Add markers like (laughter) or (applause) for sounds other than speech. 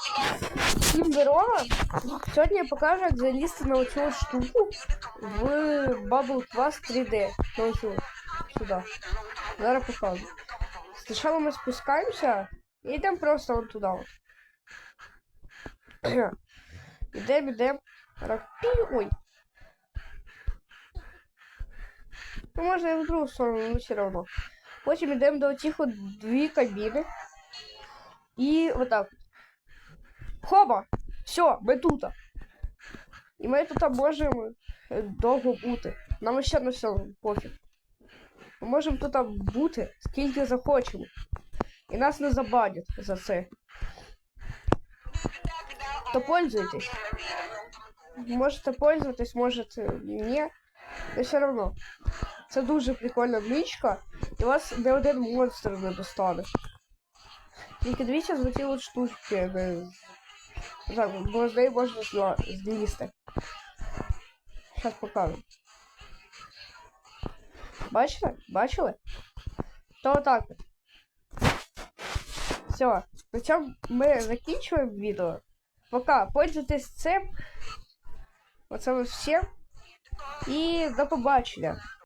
Всім здорово! Сьогодні я покажу, як залізти на оцю штуку в Bubble Class 3D. На оцю. Сюди. Зараз покажу. Спочатку ми спускаємося і йдемо просто от туди. От. (clears throat) Ідемо, йдемо. Ой. Ну, можна і в другу сторону, але все одно. Потім йдемо до цих от дві кабіни. І отак. Хоба! Все, ми тут. І ми тут можемо е, довго бути. Нам ще на все пофіг. Ми можемо тут бути скільки захочемо. І нас не забанять за це. То пользуйтесь. Можете пользуватись, можете ні. Но все одно. Це дуже прикольна мічка, і вас не один монстр не достане. Тільки дивіться за ці от штучки. Так, бо можна зла- злізти. Зараз покажу. Бачите? Бачили? То отак. Все. На цьому ми закінчуємо відео. Пока. Пользуйтесь цим. Оце ось всім. І до побачення.